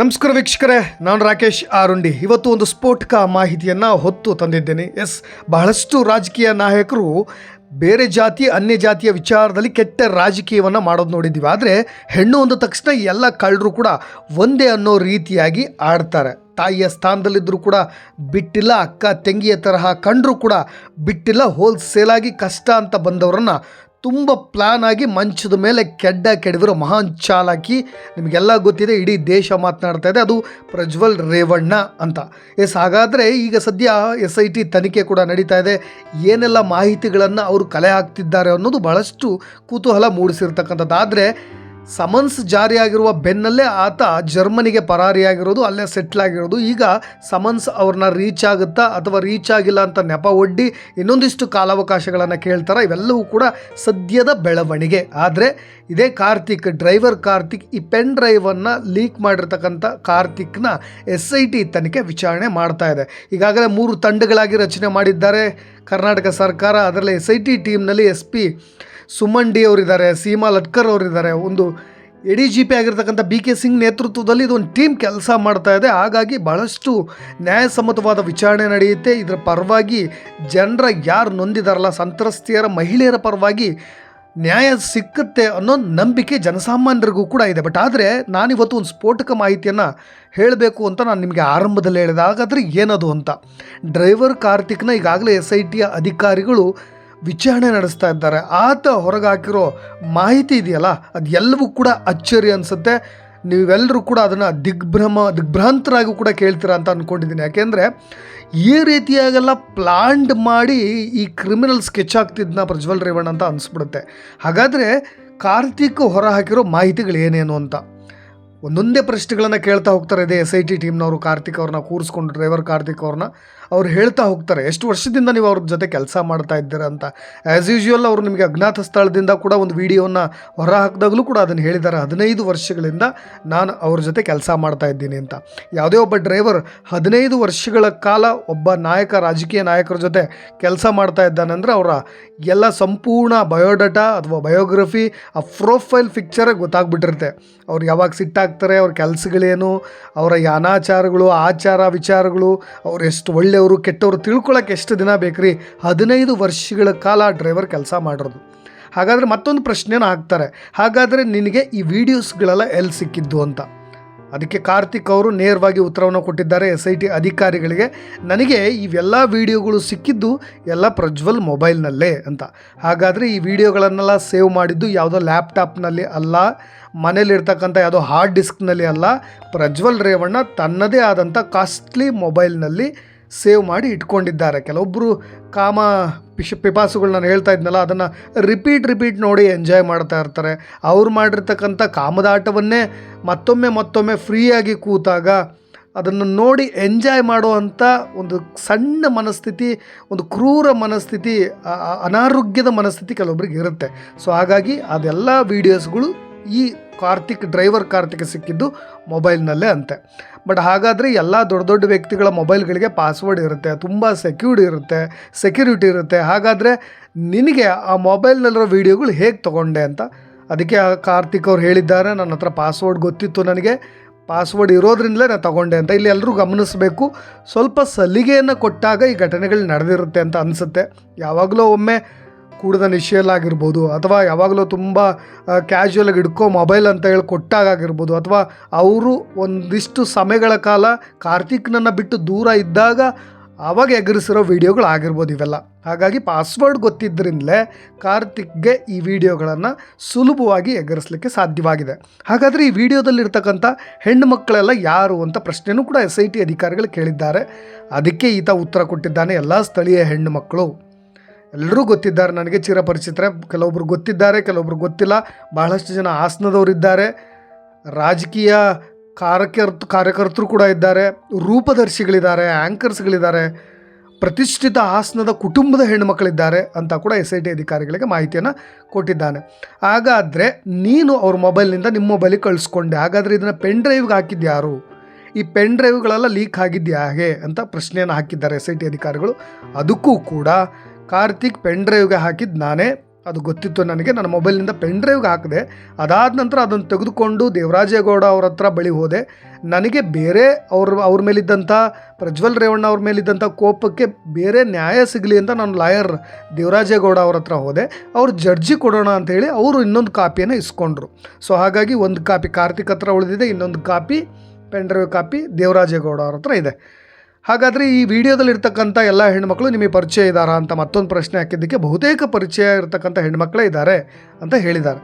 ನಮಸ್ಕಾರ ವೀಕ್ಷಕರೇ, ನಾನು ರಾಕೇಶ್ ಆರುಂಡಿ. ಇವತ್ತು ಒಂದು ಸ್ಫೋಟಕ ಮಾಹಿತಿಯನ್ನು ಹೊತ್ತು ತಂದಿದ್ದೇನೆ. ಎಸ್, ಬಹಳಷ್ಟು ರಾಜಕೀಯ ನಾಯಕರು ಬೇರೆ ಜಾತಿ, ಅನ್ಯ ಜಾತಿಯ ವಿಚಾರದಲ್ಲಿ ಕೆಟ್ಟ ರಾಜಕೀಯವನ್ನು ಮಾಡೋದು ನೋಡಿದ್ದೀವಿ. ಆದರೆ ಹೆಣ್ಣು ಅಂದ ತಕ್ಷಣ ಎಲ್ಲ ಕಳ್ಳರು ಕೂಡ ಒಂದೇ ಅನ್ನೋ ರೀತಿಯಾಗಿ ಆಡ್ತಾರೆ. ತಾಯಿಯ ಸ್ಥಾನದಲ್ಲಿದ್ದರೂ ಕೂಡ ಬಿಟ್ಟಿಲ್ಲ, ಅಕ್ಕ, ತಂಗಿಯ ತರಹ ಕಂಡರೂ ಕೂಡ ಬಿಟ್ಟಿಲ್ಲ ಹೋಲ್ಸೇಲಾಗಿ ಕಷ್ಟ ಅಂತ ಬಂದವರನ್ನು ತುಂಬ ಪ್ಲಾನ್ ಆಗಿ ಮಂಚದ ಮೇಲೆ ಕೆಡ್ಡ ಕೆಡವಿರೋ ಮಹಾನ್ ಚಾಲಾಕಿ ನಿಮಗೆಲ್ಲ ಗೊತ್ತಿದೆ, ಇಡೀ ದೇಶ ಮಾತನಾಡ್ತಾ ಇದೆ, ಅದು ಪ್ರಜ್ವಲ್ ರೇವಣ್ಣ ಅಂತ. ಎಸ್, ಹಾಗಾದರೆ ಈಗ ಸದ್ಯ ಎಸ್ ಐ ಟಿ ತನಿಖೆ ಕೂಡ ನಡೀತಾ ಇದೆ. ಏನೆಲ್ಲ ಮಾಹಿತಿಗಳನ್ನು ಅವರು ಕಲೆ ಹಾಕ್ತಿದ್ದಾರೆ ಅನ್ನೋದು ಬಹಳಷ್ಟು ಕುತೂಹಲ ಮೂಡಿಸಿರ್ತಕ್ಕಂಥದ್ದು. ಆದರೆ ಸಮನ್ಸ್ ಜಾರಿಯಾಗಿರುವ ಬೆನ್ನಲ್ಲೇ ಆತ ಜರ್ಮನಿಗೆ ಪರಾರಿಯಾಗಿರೋದು, ಅಲ್ಲೇ ಸೆಟ್ಲ್ ಆಗಿರೋದು ಈಗ ಸಮನ್ಸ್ ಅವ್ರನ್ನ ರೀಚ್ ಆಗುತ್ತಾ ಅಥವಾ ರೀಚ್ ಆಗಿಲ್ಲ ಅಂತ ನೆಪ ಒಡ್ಡಿ ಇನ್ನೊಂದಿಷ್ಟು ಕಾಲಾವಕಾಶಗಳನ್ನು ಕೇಳ್ತಾರೆ? ಇವೆಲ್ಲವೂ ಕೂಡ ಸದ್ಯದ ಬೆಳವಣಿಗೆ. ಆದರೆ ಇದೇ ಕಾರ್ತಿಕ್, ಡ್ರೈವರ್ ಕಾರ್ತಿಕ್ ಈ ಪೆನ್ ಡ್ರೈವನ್ನು ಲೀಕ್ ಮಾಡಿರ್ತಕ್ಕಂಥ ಕಾರ್ತಿಕ್ನ ಎಸ್ ಐ ಟಿ ತನಿಖೆ ವಿಚಾರಣೆ ಮಾಡ್ತಾ ಇದೆ. ಈಗಾಗಲೇ ಮೂರು ತಂಡಗಳಾಗಿ ರಚನೆ ಮಾಡಿದ್ದಾರೆ. ಕರ್ನಾಟಕ ಸರ್ಕಾರ, ಅದರಲ್ಲಿ ಎಸ್ ಐ ಟಿ ಟೀಮ್ನಲ್ಲಿ ಎಸ್ ಪಿ ಸುಮನ್ ಡಿ ಅವರಿದ್ದಾರೆ, ಸೀಮಾ ಲಟ್ಕರ್ ಅವರಿದ್ದಾರೆ. ಒಂದು ಎ ಡಿ ಜಿ ಪಿ ಆಗಿರ್ತಕ್ಕಂಥ ಬಿ ಕೆ ಸಿಂಗ್ ನೇತೃತ್ವದಲ್ಲಿ ಇದೊಂದು ಟೀಮ್ ಕೆಲಸ ಮಾಡ್ತಾ ಇದೆ. ಹಾಗಾಗಿ ಬಹಳಷ್ಟು ನ್ಯಾಯಸಮ್ಮತವಾದ ವಿಚಾರಣೆ ನಡೆಯುತ್ತೆ. ಇದರ ಪರವಾಗಿ ಜನರ ಯಾರು ನೊಂದಿದಾರಲ್ಲ, ಸಂತ್ರಸ್ತಿಯರ, ಮಹಿಳೆಯರ ಪರವಾಗಿ ನ್ಯಾಯ ಸಿಕ್ಕುತ್ತೆ ಅನ್ನೋ ನಂಬಿಕೆ ಜನಸಾಮಾನ್ಯರಿಗೂ ಕೂಡ ಇದೆ. ಬಟ್ ಆದರೆ ನಾನಿವತ್ತು ಒಂದು ಸ್ಫೋಟಕ ಮಾಹಿತಿಯನ್ನು ಹೇಳಬೇಕು ಅಂತ ನಾನು ನಿಮಗೆ ಆರಂಭದಲ್ಲಿ ಹೇಳಿದೆ. ಹಾಗಾದರೆ ಏನದು ಅಂತ. ಡ್ರೈವರ್ ಕಾರ್ತಿಕ್ನ ಈಗಾಗಲೇ ಎಸ್ ಐ ಟಿಯ ಅಧಿಕಾರಿಗಳು ವಿಚಾರಣೆ ನಡೆಸ್ತಾ ಇದ್ದಾರೆ. ಆತ ಹೊರಗೆ ಹಾಕಿರೋ ಮಾಹಿತಿ ಇದೆಯಲ್ಲ ಅದು ಎಲ್ಲವೂ ಕೂಡ ಅಚ್ಚರಿ ಅನಿಸುತ್ತೆ. ನೀವೆಲ್ಲರೂ ಕೂಡ ಅದನ್ನು ದಿಗ್ಭ್ರಮ, ದಿಗ್ಭ್ರಾಂತರಾಗಿ ಕೂಡ ಕೇಳ್ತೀರಾ ಅಂತ ಅಂದ್ಕೊಂಡಿದ್ದೀನಿ ಯಾಕೆಂದರೆ ಈ ರೀತಿಯಾಗೆಲ್ಲ ಪ್ಲಾಂಡ್ ಮಾಡಿ ಈ ಕ್ರಿಮಿನಲ್ ಸ್ಕೆಚ್ ಆಗ್ತಿದ್ನ ಪ್ರಜ್ವಲ್ ರೇವಣ್ಣ ಅಂತ ಅನಿಸ್ಬಿಡುತ್ತೆ. ಹಾಗಾದರೆ ಕಾರ್ತಿಕ್ ಹೊರ ಹಾಕಿರೋ ಮಾಹಿತಿಗಳು ಏನೇನು ಅಂತ? ಒಂದೊಂದೇ ಪ್ರಶ್ನೆಗಳನ್ನು ಕೇಳ್ತಾ ಹೋಗ್ತಾರೆ ಇದೆ ಎಸ್ ಐ ಟಿ ಟೀಮ್ನವರು ಕಾರ್ತಿಕ್ ಅವ್ರನ್ನ ಕೂರಿಸ್ಕೊಂಡು, ಡ್ರೈವರ್ ಕಾರ್ತಿಕ್ ಅವ್ರನ್ನ. ಅವ್ರು ಹೇಳ್ತಾ ಹೋಗ್ತಾರೆ. ಎಷ್ಟು ವರ್ಷದಿಂದ ನೀವು ಅವ್ರ ಜೊತೆ ಕೆಲಸ ಮಾಡ್ತಾ ಇದ್ದೀರಾ ಅಂತ. ಆ್ಯಸ್ ಯೂಶುವಲ್ ಅವರು ನಿಮಗೆ ಅಜ್ಞಾತ ಸ್ಥಳದಿಂದ ಕೂಡ ಒಂದು ವಿಡಿಯೋನ ಹೊರ ಹಾಕಿದಾಗಲೂ ಕೂಡ ಅದನ್ನು ಹೇಳಿದ್ದಾರೆ. ಹದಿನೈದು ವರ್ಷಗಳಿಂದ ನಾನು ಅವ್ರ ಜೊತೆ ಕೆಲಸ ಮಾಡ್ತಾ ಇದ್ದೀನಿ ಅಂತ. ಯಾವುದೇ ಒಬ್ಬ ಡ್ರೈವರ್ ಹದಿನೈದು ವರ್ಷಗಳ ಕಾಲ ಒಬ್ಬ ನಾಯಕ, ರಾಜಕೀಯ ನಾಯಕರ ಜೊತೆ ಕೆಲಸ ಮಾಡ್ತಾ ಇದ್ದಾನಂದ್ರೆ ಅವರ ಎಲ್ಲ ಸಂಪೂರ್ಣ ಬಯೋಡಾಟಾ ಅಥವಾ ಬಯೋಗ್ರಫಿ, ಆ ಪ್ರೊಫೈಲ್ ಪಿಕ್ಚರೇ ಗೊತ್ತಾಗ್ಬಿಟ್ಟಿರುತ್ತೆ. ಅವ್ರು ಯಾವಾಗ ಸಿಟ್ಟಾಗ್ತಾರೆ ಅವ್ರ ಕೆಲಸಗಳೇನು, ಅವರ ಅನಾಚಾರಗಳು ಆಚಾರ ವಿಚಾರಗಳು, ಅವ್ರು ಎಷ್ಟು ಒಳ್ಳೆಯವರು, ಕೆಟ್ಟವರು ತಿಳ್ಕೊಳಕ್ಕೆ ಎಷ್ಟು ದಿನ ಬೇಕ್ರಿ? ಹದಿನೈದು ವರ್ಷಗಳ ಕಾಲ ಡ್ರೈವರ್ ಕೆಲಸ ಮಾಡಿರೋದು. ಹಾಗಾದರೆ ಮತ್ತೊಂದು ಪ್ರಶ್ನೆನ ಹಾಕ್ತಾರೆ. ಹಾಗಾದರೆ ನಿನಗೆ ಈ ವಿಡಿಯೋಸ್ಗಳೆಲ್ಲ ಎಲ್ಲಿ ಸಿಕ್ಕಿದ್ದು ಅಂತ? ಅದಕ್ಕೆ ಕಾರ್ತಿಕ್ ಅವರು ನೇರವಾಗಿ ಉತ್ತರವನ್ನು ಕೊಟ್ಟಿದ್ದಾರೆ ಎಸ್ ಐ ಟಿ ಅಧಿಕಾರಿಗಳಿಗೆ. ನನಗೆ ಇವೆಲ್ಲ ವಿಡಿಯೋಗಳು ಸಿಕ್ಕಿದ್ದು ಎಲ್ಲ ಪ್ರಜ್ವಲ್ ಮೊಬೈಲ್ನಲ್ಲೇ ಅಂತ. ಹಾಗಾದರೆ ಈ ವಿಡಿಯೋಗಳನ್ನೆಲ್ಲ ಸೇವ್ ಮಾಡಿದ್ದು ಯಾವುದೋ ಲ್ಯಾಪ್ಟಾಪ್ನಲ್ಲಿ ಅಲ್ಲ, ಮನೇಲಿರ್ತಕ್ಕಂಥ ಯಾವುದೋ ಹಾರ್ಡ್ ಡಿಸ್ಕ್ನಲ್ಲಿ ಅಲ್ಲ. ಪ್ರಜ್ವಲ್ ರೇವಣ್ಣ ತನ್ನದೇ ಆದಂಥ ಕಾಸ್ಟ್ಲಿ ಮೊಬೈಲ್ನಲ್ಲಿ ಸೇವ್ ಮಾಡಿ ಇಟ್ಕೊಂಡಿದ್ದಾರೆ. ಕೆಲವೊಬ್ಬರು ಕಾಮ ಪಿಶ್ ಪಿಪಾಸುಗಳು ನಾನು ಹೇಳ್ತಾ ಇದ್ನಲ್ಲ, ಅದನ್ನು ರಿಪೀಟ್ ರಿಪೀಟ್ ನೋಡಿ ಎಂಜಾಯ್ ಮಾಡ್ತಾ ಇರ್ತಾರೆ. ಅವ್ರು ಮಾಡಿರ್ತಕ್ಕಂಥ ಕಾಮದಾಟವನ್ನೇ ಮತ್ತೊಮ್ಮೆ ಮತ್ತೊಮ್ಮೆ ಫ್ರೀಯಾಗಿ ಕೂತಾಗ ಅದನ್ನು ನೋಡಿ ಎಂಜಾಯ್ ಮಾಡುವಂಥ ಒಂದು ಸಣ್ಣ ಮನಸ್ಥಿತಿ, ಒಂದು ಕ್ರೂರ ಮನಸ್ಥಿತಿ ಅನಾರೋಗ್ಯದ ಮನಸ್ಥಿತಿ ಕೆಲವೊಬ್ರಿಗೆ ಇರುತ್ತೆ. ಸೊ ಹಾಗಾಗಿ ಅದೆಲ್ಲ ವೀಡಿಯೋಸ್ಗಳು ಈ ಕಾರ್ತಿಕ್, ಡ್ರೈವರ್ ಕಾರ್ತಿಕ್ ಸಿಕ್ಕಿದ್ದು ಮೊಬೈಲ್ನಲ್ಲೇ ಅಂತೆ. ಬಟ್ ಹಾಗಾದರೆ ಎಲ್ಲ ದೊಡ್ಡ ದೊಡ್ಡ ವ್ಯಕ್ತಿಗಳ ಮೊಬೈಲ್ಗಳಿಗೆ ಪಾಸ್ವರ್ಡ್ ಇರುತ್ತೆ, ತುಂಬ ಸೆಕ್ಯೂರ್ಡ್ ಇರುತ್ತೆ, ಸೆಕ್ಯೂರಿಟಿ ಇರುತ್ತೆ. ಹಾಗಾದರೆ ನಿನಗೆ ಆ ಮೊಬೈಲ್ನಲ್ಲಿರೋ ವೀಡಿಯೋಗಳು ಹೇಗೆ ತೊಗೊಂಡೆ ಅಂತ? ಅದಕ್ಕೆ ಕಾರ್ತಿಕ್ ಅವ್ರು ಹೇಳಿದ್ದಾರೆ, ನನ್ನ ಹತ್ರ ಪಾಸ್ವರ್ಡ್ ಗೊತ್ತಿತ್ತು ನನಗೆ. ಪಾಸ್ವರ್ಡ್ ಇರೋದ್ರಿಂದಲೇ ನಾನು ತಗೊಂಡೆ ಅಂತ. ಇಲ್ಲಿ ಎಲ್ಲರೂ ಗಮನಿಸಬೇಕು, ಸ್ವಲ್ಪ ಸಲಿಗೆಯನ್ನು ಕೊಟ್ಟಾಗ ಈ ಘಟನೆಗಳು ನಡೆದಿರುತ್ತೆ ಅಂತ ಅನಿಸುತ್ತೆ. ಯಾವಾಗಲೂ ಒಮ್ಮೆ ಕೂಡದ ನಿಶೆಯಲ್ಲಾಗಿರ್ಬೋದು ಅಥವಾ ಯಾವಾಗಲೂ ತುಂಬ ಕ್ಯಾಶುವಲಾಗಿ ಹಿಡ್ಕೋ ಮೊಬೈಲ್ ಅಂತ ಹೇಳಿ ಕೊಟ್ಟಾಗಿರ್ಬೋದು ಅಥವಾ ಅವರು ಒಂದಿಷ್ಟು ಸಮಯಗಳ ಕಾಲ ಕಾರ್ತಿಕ್ನನ್ನು ಬಿಟ್ಟು ದೂರ ಇದ್ದಾಗ ಆವಾಗ ಎಗರಿಸಿರೋ ವೀಡಿಯೋಗಳು ಆಗಿರ್ಬೋದು ಇವೆಲ್ಲ. ಹಾಗಾಗಿ ಪಾಸ್ವರ್ಡ್ ಗೊತ್ತಿದ್ದರಿಂದಲೇ ಕಾರ್ತಿಕ್ಗೆ ಈ ವಿಡಿಯೋಗಳನ್ನು ಸುಲಭವಾಗಿ ಎಗರಿಸಲಿಕ್ಕೆ ಸಾಧ್ಯವಾಗಿದೆ. ಹಾಗಾದರೆ ಈ ವಿಡಿಯೋದಲ್ಲಿರ್ತಕ್ಕಂಥ ಹೆಣ್ಣು ಮಕ್ಕಳೆಲ್ಲ ಯಾರು ಅಂತ ಪ್ರಶ್ನೆಯೂ ಕೂಡ ಎಸ್ ಐ ಟಿ ಅಧಿಕಾರಿಗಳು ಕೇಳಿದ್ದಾರೆ. ಅದಕ್ಕೆ ಈತ ಉತ್ತರ ಕೊಟ್ಟಿದ್ದಾನೆ, ಎಲ್ಲ ಸ್ಥಳೀಯ ಹೆಣ್ಣು ಮಕ್ಕಳು. ಎಲ್ಲರೂ ಗೊತ್ತಿದ್ದಾರೆ ನನಗೆ ಚಿರಪರಿಚಿತರೆ. ಕೆಲವೊಬ್ರು ಗೊತ್ತಿದ್ದಾರೆ, ಕೆಲವೊಬ್ರು ಗೊತ್ತಿಲ್ಲ. ಬಹಳಷ್ಟು ಜನ ಹಾಸನದವರಿದ್ದಾರೆ. ರಾಜಕೀಯ ಕಾರ್ಯಕರ್ತ, ಕಾರ್ಯಕರ್ತರು ಕೂಡ ಇದ್ದಾರೆ. ರೂಪದರ್ಶಿಗಳಿದ್ದಾರೆ ಆ್ಯಂಕರ್ಸ್ಗಳಿದ್ದಾರೆ ಪ್ರತಿಷ್ಠಿತ ಹಾಸನದ ಕುಟುಂಬದ ಹೆಣ್ಣುಮಕ್ಕಳಿದ್ದಾರೆ ಅಂತ ಕೂಡ ಎಸ್ ಐ ಟಿ ಅಧಿಕಾರಿಗಳಿಗೆ ಮಾಹಿತಿಯನ್ನು ಕೊಟ್ಟಿದ್ದಾನೆ. ಹಾಗಾದರೆ ನೀನು ಅವ್ರ ಮೊಬೈಲ್ನಿಂದ ನಿಮ್ಮ ಮೊಬೈಲಿಗೆ ಕಳಿಸ್ಕೊಂಡೆ. ಹಾಗಾದರೆ ಇದನ್ನು ಪೆನ್ ಡ್ರೈವ್ಗೆ ಹಾಕಿದ್ಯಾರು ಈ ಪೆನ್ ಡ್ರೈವ್ಗಳೆಲ್ಲ ಲೀಕ್ ಆಗಿದೆಯಾ ಹೇಗೆ ಅಂತ ಪ್ರಶ್ನೆಯನ್ನು ಹಾಕಿದ್ದಾರೆ ಎಸ್ ಐ ಟಿ ಅಧಿಕಾರಿಗಳು. ಅದಕ್ಕೂ ಕೂಡ ಕಾರ್ತಿಕ್ ಪೆನ್ ಡ್ರೈವ್ಗೆ ಹಾಕಿದ್ದು ನಾನೇ. ಅದು ಗೊತ್ತಿತ್ತು ನನಗೆ, ನನ್ನ ಮೊಬೈಲ್ನಿಂದ ಪೆನ್ ಡ್ರೈವ್ಗೆ ಹಾಕಿದೆ. ಅದಾದ ನಂತರ ಅದನ್ನು ತೆಗೆದುಕೊಂಡು ದೇವರಾಜೇಗೌಡ ಅವ್ರ ಹತ್ರ ಬಳಿ ಹೋದೆ. ನನಗೆ ಬೇರೆ ಅವ್ರ ಅವ್ರ ಮೇಲಿದ್ದಂಥ, ಪ್ರಜ್ವಲ್ ರೇವಣ್ಣ ಅವ್ರ ಮೇಲಿದ್ದಂಥ ಕೋಪಕ್ಕೆ ಬೇರೆ ನ್ಯಾಯ ಸಿಗಲಿ ಅಂತ ನಾನು ಲಾಯರ್ ದೇವರಾಜೇಗೌಡ ಅವ್ರ ಹತ್ರ ಹೋದೆ. ಅವ್ರು ಜಡ್ಜಿ ಕೊಡೋಣ ಅಂಥೇಳಿ ಅವರು ಇನ್ನೊಂದು ಕಾಪಿಯನ್ನು ಇಸ್ಕೊಂಡ್ರು. ಸೊ ಹಾಗಾಗಿ ಒಂದು ಕಾಪಿ ಕಾರ್ತಿಕ್ ಹತ್ರ ಉಳಿದಿದೆ, ಇನ್ನೊಂದು copy pen drive copy Devarajegowda ಅವ್ರ ಹತ್ರ ಇದೆ. ಹಾಗಾದರೆ ಈ ವಿಡಿಯೋದಲ್ಲಿ ಇರ್ತಕ್ಕಂಥ ಎಲ್ಲ ಹೆಣ್ಮಕ್ಳು ನಿಮಗೆ ಪರಿಚಯ ಇದ್ದಾರಾ ಅಂತ ಮತ್ತೊಂದು ಪ್ರಶ್ನೆ ಹಾಕಿದ್ದಕ್ಕೆ ಬಹುತೇಕ ಪರಿಚಯ ಇರತಕ್ಕಂಥ ಹೆಣ್ಮಕ್ಳೇ ಇದ್ದಾರೆ ಅಂತ ಹೇಳಿದ್ದಾರೆ.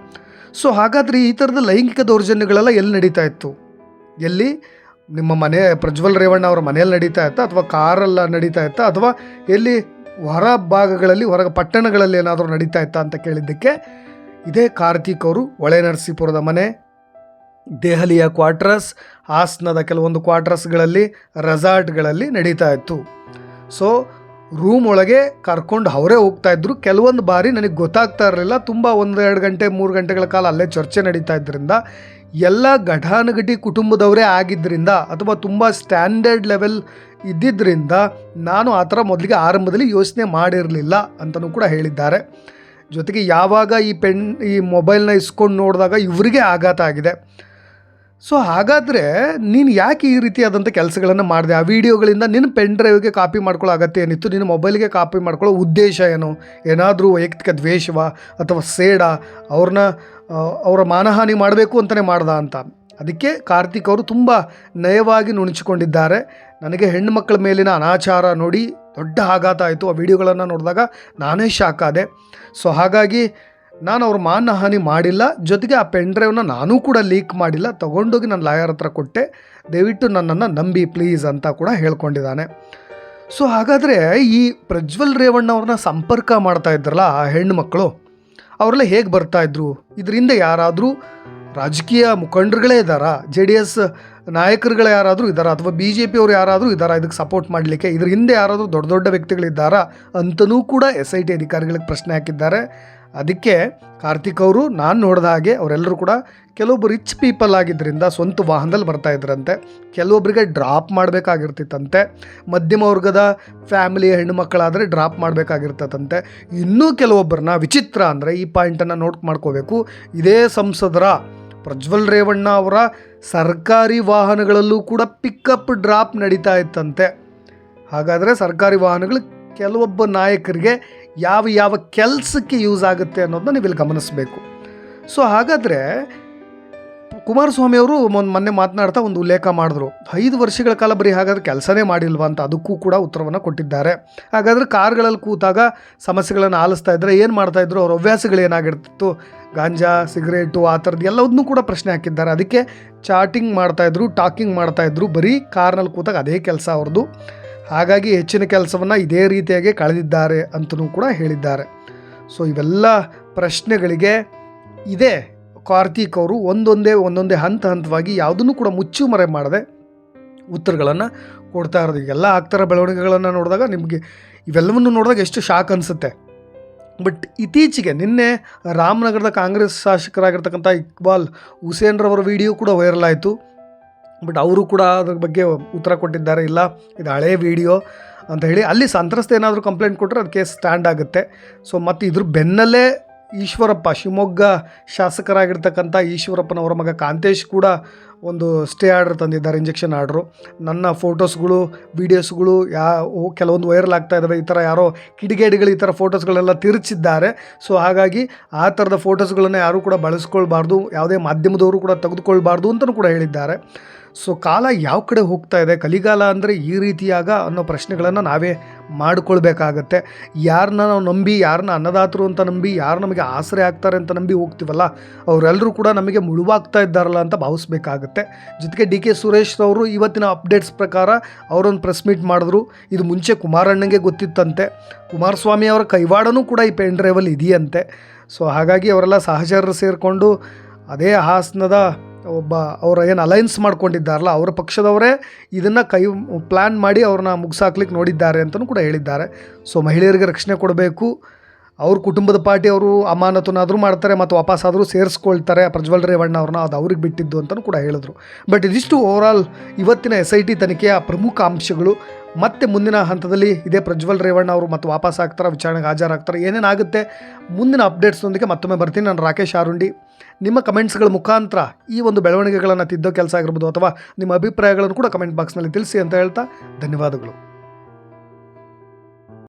ಸೊ ಹಾಗಾದರೆ ಈ ಥರದ ಲೈಂಗಿಕ ದೌರ್ಜನ್ಯಗಳೆಲ್ಲ ಎಲ್ಲಿ ನಡೀತಾ ಇತ್ತು? ಎಲ್ಲಿ? ನಿಮ್ಮ ಮನೆ, ಪ್ರಜ್ವಲ್ ರೇವಣ್ಣ ಅವರ ಮನೆಯಲ್ಲಿ ನಡೀತಾ ಇತ್ತಾ? ಅಥವಾ ಕಾರೆಲ್ಲ ನಡೀತಾ ಇತ್ತಾ? ಅಥವಾ ಎಲ್ಲಿ ಹೊರ ಭಾಗಗಳಲ್ಲಿ ಹೊರ ಪಟ್ಟಣಗಳಲ್ಲಿ ಏನಾದರೂ ನಡೀತಾ ಇತ್ತಾ ಅಂತ ಕೇಳಿದ್ದಕ್ಕೆ ಇದೇ ಕಾರ್ತಿಕ್ ಅವರು, ಹೊಳೆ ನರಸೀಪುರದ ಮನೆ ದೆಹಲಿಯ ಕ್ವಾರ್ಟರ್ಸ್, ಹಾಸನದ ಕೆಲವೊಂದು ಕ್ವಾರ್ಟರ್ಸ್ಗಳಲ್ಲಿ ರೆಸಾರ್ಟ್ಗಳಲ್ಲಿ ನಡೀತಾ ಇತ್ತು. ಸೊ, ರೂಮ್ ಒಳಗೆ ಕರ್ಕೊಂಡು ಅವರೇ ಹೋಗ್ತಾ ಇದ್ರು. ಕೆಲವೊಂದು ಬಾರಿ ನನಗೆ ಗೊತ್ತಾಗ್ತಾ ಇರಲಿಲ್ಲ. ತುಂಬ ಒಂದೆರಡು ಗಂಟೆ, ಮೂರು ಗಂಟೆಗಳ ಕಾಲ ಅಲ್ಲೇ ಚರ್ಚೆ ನಡೀತಾ ಇದ್ದರಿಂದ ಎಲ್ಲ ಘಟಾನುಘಟಿ ಕುಟುಂಬದವರೇ ಆಗಿದ್ದರಿಂದ ಅಥವಾ ತುಂಬ ಸ್ಟ್ಯಾಂಡರ್ಡ್ ಲೆವೆಲ್ ಇದ್ದಿದ್ದರಿಂದ ನಾನು ಆ ಥರ ಮೊದಲಿಗೆ ಆರಂಭದಲ್ಲಿ ಯೋಚನೆ ಮಾಡಿರಲಿಲ್ಲ ಅಂತಲೂ ಕೂಡ ಹೇಳಿದ್ದಾರೆ. ಜೊತೆಗೆ ಯಾವಾಗ ಈ ಪೆನ್, ಈ ಮೊಬೈಲ್ನ ಇಸ್ಕೊಂಡು ನೋಡಿದಾಗ ಇವರಿಗೆ ಆಘಾತ ಆಗಿದೆ. ಸೊ ಹಾಗಾದರೆ ನೀನು ಯಾಕೆ ಈ ರೀತಿಯಾದಂಥ ಕೆಲಸಗಳನ್ನು ಮಾಡಿದೆ? ಆ ವಿಡಿಯೋಗಳಿಂದ ನಿನ್ನ ಪೆನ್ ಡ್ರೈವ್ಗೆ ಕಾಪಿ ಮಾಡ್ಕೊಳ್ಳೋ ಅಗತ್ಯ ಏನಿತ್ತು? ನಿನ್ನ ಮೊಬೈಲ್ಗೆ ಕಾಪಿ ಮಾಡ್ಕೊಳ್ಳೋ ಉದ್ದೇಶ ಏನು? ಏನಾದರೂ ವೈಯಕ್ತಿಕ ದ್ವೇಷವ ಅಥವಾ ಸೇಡ ಅವ್ರನ್ನ ಅವರ ಮಾನಹಾನಿ ಮಾಡಬೇಕು ಅಂತಲೇ ಮಾಡ್ದ ಅಂತ. ಅದಕ್ಕೆ ಕಾರ್ತಿಕ್ ಅವರು ತುಂಬ ನಯವಾಗಿ ನುಣುಚಿಕೊಂಡಿದ್ದಾರೆ. ನನಗೆ ಹೆಣ್ಣು ಮಕ್ಕಳ ಮೇಲಿನ ಅನಾಚಾರ ನೋಡಿ ದೊಡ್ಡ ಆಘಾತ ಆಯಿತು. ಆ ವಿಡಿಯೋಗಳನ್ನು ನೋಡಿದಾಗ ನಾನೇ ಶಾಕ್ ಆದೆ. ಸೊ ಹಾಗಾಗಿ ನಾನು ಅವ್ರ ಮಾನಹಾನಿ ಮಾಡಿಲ್ಲ, ಜೊತೆಗೆ ಆ ಪೆನ್ ಡ್ರೈವ್ನ ನಾನೂ ಕೂಡ ಲೀಕ್ ಮಾಡಿಲ್ಲ, ತಗೊಂಡೋಗಿ ನಾನು ಲಾಯರ್ ಹತ್ರ ಕೊಟ್ಟೆ, ದಯವಿಟ್ಟು ನನ್ನನ್ನು ನಂಬಿ ಪ್ಲೀಸ್ ಅಂತ ಕೂಡ ಹೇಳ್ಕೊಂಡಿದ್ದಾನೆ. ಸೊ ಹಾಗಾದರೆ ಈ ಪ್ರಜ್ವಲ್ ರೇವಣ್ಣ ಅವ್ರನ್ನ ಸಂಪರ್ಕ ಮಾಡ್ತಾ ಇದ್ರಲ್ಲ ಆ ಹೆಣ್ಣು ಮಕ್ಕಳು, ಅವರೆಲ್ಲ ಹೇಗೆ ಬರ್ತಾ ಇದ್ರು? ಇದರಿಂದ ಯಾರಾದರೂ ರಾಜಕೀಯ ಮುಖಂಡರುಗಳೇ ಇದ್ದಾರಾ? ಜೆ ಡಿ ಎಸ್ ನಾಯಕರುಗಳು ಯಾರಾದರೂ ಇದ್ದಾರಾ? ಅಥವಾ ಬಿ ಜೆ ಪಿಯವರು ಯಾರಾದರೂ ಇದ್ದಾರಾ ಇದಕ್ಕೆ ಸಪೋರ್ಟ್ ಮಾಡಲಿಕ್ಕೆ? ಇದ್ರ ಹಿಂದೆ ಯಾರಾದರೂ ದೊಡ್ಡ ದೊಡ್ಡ ವ್ಯಕ್ತಿಗಳಿದ್ದಾರಾ ಅಂತಲೂ ಕೂಡ ಎಸ್ ಐ ಟಿ ಅಧಿಕಾರಿಗಳಿಗೆ ಪ್ರಶ್ನೆ ಹಾಕಿದ್ದಾರೆ. ಅದಕ್ಕೆ ಕಾರ್ತಿಕ್ ಅವರು ನಾನು ನೋಡಿದ ಹಾಗೆ ಅವರೆಲ್ಲರೂ ಕೂಡ ಕೆಲವೊಬ್ಬರು ರಿಚ್ ಪೀಪಲ್ ಆಗಿದ್ದರಿಂದ ಸ್ವಂತ ವಾಹನದಲ್ಲಿ ಬರ್ತಾ ಇದ್ರಂತೆ. ಕೆಲವೊಬ್ಬರಿಗೆ ಡ್ರಾಪ್ ಮಾಡಬೇಕಾಗಿರ್ತಿತ್ತಂತೆ. ಮಧ್ಯಮ ವರ್ಗದ ಫ್ಯಾಮಿಲಿ ಹೆಣ್ಣು ಮಕ್ಕಳಾದರೆ ಡ್ರಾಪ್ ಮಾಡಬೇಕಾಗಿರ್ತದಂತೆ. ಇನ್ನೂ ಕೆಲವೊಬ್ಬರನ್ನ ವಿಚಿತ್ರ ಅಂದರೆ ಈ ಪಾಯಿಂಟನ್ನು ನೋಟ್ ಮಾಡ್ಕೋಬೇಕು. ಇದೇ ಸಂಸದರ ಪ್ರಜ್ವಲ್ ರೇವಣ್ಣ ಅವರ ಸರ್ಕಾರಿ ವಾಹನಗಳಲ್ಲೂ ಕೂಡ ಪಿಕಪ್ ಡ್ರಾಪ್ ನಡೀತಾ ಇತ್ತಂತೆ. ಹಾಗಾದರೆ ಸರ್ಕಾರಿ ವಾಹನಗಳು ಕೆಲವೊಬ್ಬ ನಾಯಕರಿಗೆ ಯಾವ ಯಾವ ಕೆಲಸಕ್ಕೆ ಯೂಸ್ ಆಗುತ್ತೆ ಅನ್ನೋದನ್ನ ನೀವು ಇಲ್ಲಿ ಗಮನಿಸಬೇಕು. ಸೊ ಹಾಗಾದರೆ ಕುಮಾರಸ್ವಾಮಿಯವರು ಮೊನ್, ಮೊನ್ನೆ ಮಾತನಾಡ್ತಾ ಒಂದು ಉಲ್ಲೇಖ ಮಾಡಿದ್ರು. ಐದು ವರ್ಷಗಳ ಕಾಲ ಬರೀ ಹಾಗಾದ್ರೆ ಕೆಲಸನೇ ಮಾಡಿಲ್ವಾ ಅಂತ ಅದಕ್ಕೂ ಕೂಡ ಉತ್ತರವನ್ನು ಕೊಟ್ಟಿದ್ದಾರೆ. ಹಾಗಾದರೆ ಕಾರ್ಗಳಲ್ಲಿ ಕೂತಾಗ ಸಮಸ್ಯೆಗಳನ್ನು ಆಲಿಸ್ತಾ ಇದ್ದರೆ ಏನು ಮಾಡ್ತಾಯಿದ್ರು ಅವ್ರ ಹವ್ಯಾಸಗಳು ಏನಾಗಿರ್ತಿತ್ತು? ಗಾಂಜಾ, ಸಿಗರೇಟು, ಆ ಥರದ್ದು ಎಲ್ಲವನ್ನೂ ಕೂಡ ಪ್ರಶ್ನೆ ಹಾಕಿದ್ದಾರೆ. ಅದಕ್ಕೆ ಚಾಟಿಂಗ್ ಮಾಡ್ತಾಯಿದ್ರು ಟಾಕಿಂಗ್ ಮಾಡ್ತಾಯಿದ್ರು ಬರೀ ಕಾರ್ನಲ್ಲಿ ಕೂತಾಗ ಅದೇ ಕೆಲಸ ಅವ್ರದ್ದು ಹಾಗಾಗಿ ಹೆಚ್ಚಿನ ಕೆಲಸವನ್ನು ಇದೇ ರೀತಿಯಾಗಿ ಕಳೆದಿದ್ದಾರೆ ಅಂತಲೂ ಕೂಡ ಹೇಳಿದ್ದಾರೆ. ಸೊ ಇವೆಲ್ಲ ಪ್ರಶ್ನೆಗಳಿಗೆ ಇದೇ. ಕಾರ್ತಿಕ್ ಅವರು ಒಂದೊಂದೇ ಒಂದೊಂದೇ ಹಂತ ಹಂತವಾಗಿ ಯಾವುದನ್ನು ಕೂಡ ಮುಚ್ಚು ಮರೆ ಮಾಡದೆ ಉತ್ತರಗಳನ್ನು ಕೊಡ್ತಾ ಇರೋದು. ಎಲ್ಲ ಆಗ್ತಾರ ಬೆಳವಣಿಗೆಗಳನ್ನು ನೋಡಿದಾಗ ನಿಮಗೆ ಇವೆಲ್ಲವನ್ನು ನೋಡಿದಾಗ ಎಷ್ಟು ಶಾಕ್ ಅನಿಸುತ್ತೆ. ಬಟ್ ಇತ್ತೀಚೆಗೆ ನಿನ್ನೆ ರಾಮನಗರದ ಕಾಂಗ್ರೆಸ್ ಶಾಸಕರಾಗಿರ್ತಕ್ಕಂಥ ಇಕ್ಬಾಲ್ ಹುಸೇನ್ರವರ ವಿಡಿಯೋ ಕೂಡ ವೈರಲ್ ಆಯಿತು. ಬಟ್ ಅವರು ಕೂಡ ಅದ್ರ ಬಗ್ಗೆ ಉತ್ತರ ಕೊಟ್ಟಿದ್ದಾರೆ, ಇಲ್ಲ, ಇದು ಹಳೇ ವಿಡಿಯೋ ಅಂತ ಹೇಳಿ. ಅಲ್ಲಿ ಸಂತ್ರಸ್ತ ಏನಾದರೂ ಕಂಪ್ಲೇಂಟ್ ಕೊಟ್ಟರೆ ಅದಕ್ಕೆ ಸ್ಟ್ಯಾಂಡ್ ಆಗುತ್ತೆ. ಸೊ ಮತ್ತು ಇದ್ರ ಬೆನ್ನಲ್ಲೇ ಈಶ್ವರಪ್ಪ, ಶಿವಮೊಗ್ಗ ಶಾಸಕರಾಗಿರ್ತಕ್ಕಂಥ ಈಶ್ವರಪ್ಪನವರ ಮಗ ಕಾಂತೇಶ್ ಕೂಡ ಒಂದು ಸ್ಟೇ ಆರ್ಡರ್ ತಂದಿದ್ದಾರೆ ಇಂಜೆಕ್ಷನ್ ಆರ್ಡ್ರು ನನ್ನ ಫೋಟೋಸ್ಗಳು ವೀಡಿಯೋಸ್ಗಳು ಯಾ ಕೆಲವೊಂದು ವೈರಲ್ ಆಗ್ತಾ ಇದ್ದಾವೆ ಈ ಥರ ಯಾರೋ ಕಿಡಿಗೇಡಿಗಳು ಈ ಥರ ಫೋಟೋಸ್ಗಳೆಲ್ಲ ತಿರುಚಿದ್ದಾರೆ. ಸೊ ಹಾಗಾಗಿ ಆ ಥರದ ಫೋಟೋಸ್ಗಳನ್ನು ಯಾರೂ ಕೂಡ ಬಳಸ್ಕೊಳ್ಬಾರ್ದು, ಯಾವುದೇ ಮಾಧ್ಯಮದವರು ಕೂಡ ತೆಗೆದುಕೊಳ್ಬಾರ್ದು ಅಂತಲೂ ಕೂಡ ಹೇಳಿದ್ದಾರೆ. ಸೊ ಕಾಲ ಯಾವ ಕಡೆ ಹೋಗ್ತಾ ಇದೆ, ಕಲಿಗಾಲ ಅಂದರೆ ಈ ರೀತಿಯಾಗ ಅನ್ನೋ ಪ್ರಶ್ನೆಗಳನ್ನು ನಾವೇ ಮಾಡಿಕೊಳ್ಬೇಕಾಗತ್ತೆ. ಯಾರನ್ನ ನಾವು ನಂಬಿ ಯಾರನ್ನ ಅನ್ನದಾತರು ಅಂತ ನಂಬಿ, ಯಾರು ನಮಗೆ ಆಸರೆ ಆಗ್ತಾರೆ ಅಂತ ನಂಬಿ ಹೋಗ್ತೀವಲ್ಲ ಅವರೆಲ್ಲರೂ ಕೂಡ ನಮಗೆ ಮುಳುವಾಗ್ತಾ ಇದ್ದಾರಲ್ಲ ಅಂತ ಭಾವಿಸ್ಬೇಕಾಗತ್ತೆ. ಜೊತೆಗೆ ಡಿ ಕೆ ಸುರೇಶ್ ಅವರು ಇವತ್ತಿನ ಅಪ್ಡೇಟ್ಸ್ ಪ್ರಕಾರ ಅವರೊಂದು ಪ್ರೆಸ್ ಮೀಟ್ ಮಾಡಿದ್ರು. ಇದು ಮುಂಚೆ ಕುಮಾರಣ್ಣಂಗೆ ಗೊತ್ತಿತ್ತಂತೆ. ಕುಮಾರಸ್ವಾಮಿ ಅವರ ಕೈವಾಡನೂ ಕೂಡ ಈ ಪೆನ್ ಡ್ರೈವಲ್ಲಿ ಇದೆಯಂತೆ. ಸೊ ಹಾಗಾಗಿ ಅವರೆಲ್ಲ ಸಹಚರರು ಸೇರಿಕೊಂಡು ಅದೇ ಹಾಸನದ ಒಬ್ಬ ಅವರ ಏನು ಅಲೈನ್ಸ್ ಮಾಡ್ಕೊಂಡಿದ್ದಾರಲ್ಲ, ಅವರ ಪಕ್ಷದವರೇ ಇದನ್ನು ಕೈ ಪ್ಲ್ಯಾನ್ ಮಾಡಿ ಅವ್ರನ್ನ ಮುಗಿಸಾಕ್ಲಿಕ್ಕೆ ನೋಡಿದ್ದಾರೆ ಅಂತಲೂ ಕೂಡ ಹೇಳಿದ್ದಾರೆ. ಸೊ ಮಹಿಳೆಯರಿಗೆ ರಕ್ಷಣೆ ಕೊಡಬೇಕು. ಅವ್ರ ಕುಟುಂಬದ ಪಾರ್ಟಿ ಅವರು ಅಮಾನತನಾದರೂ ಮಾಡ್ತಾರೆ ಮತ್ತು ವಾಪಸ್ಸಾದರೂ ಸೇರಿಸ್ಕೊಳ್ತಾರೆ ಪ್ರಜ್ವಲ್ ರೇವಣ್ಣ ಅವ್ರನ್ನ, ಅದು ಅವ್ರಿಗೆ ಬಿಟ್ಟಿದ್ದು ಅಂತಲೂ ಕೂಡ ಹೇಳಿದ್ರು. ಬಟ್ ಇದಿಷ್ಟು ಓವರಾಲ್ ಇವತ್ತಿನ ಎಸ್ ಐ ಟಿ ತನಿಖೆಯ ಪ್ರಮುಖ ಅಂಶಗಳು. ಮತ್ತೆ ಮುಂದಿನ ಹಂತದಲ್ಲಿ ಇದೇ ಪ್ರಜ್ವಲ್ ರೇವಣ್ಣ ಅವರು ಮತ್ತೆ ವಾಪಸ್ ಆಗ್ತಾರೆ, ವಿಚಾರಣೆಗೆ ಹಾಜರಾಗ್ತಾರೆ ಏನೇನಾಗುತ್ತೆ ಮುಂದಿನ ಅಪ್ಡೇಟ್ಸ್ನೊಂದಿಗೆ ಮತ್ತೊಮ್ಮೆ ಬರ್ತೀನಿ. ನಾನು ರಾಕೇಶ್ ಆರುಂಡಿ. ನಿಮ್ಮ ಕಮೆಂಟ್ಸ್ಗಳ ಮುಖಾಂತರ ಈ ಒಂದು ಬೆಳವಣಿಗೆಗಳನ್ನು ತಿದ್ದೋ ಕೆಲಸ ಆಗಿರ್ಬೋದು ಅಥವಾ ನಿಮ್ಮ ಅಭಿಪ್ರಾಯಗಳನ್ನು ಕೂಡ ಕಮೆಂಟ್ ಬಾಕ್ಸ್ನಲ್ಲಿ ತಿಳಿಸಿ ಅಂತ ಹೇಳ್ತಾ ಧನ್ಯವಾದಗಳು.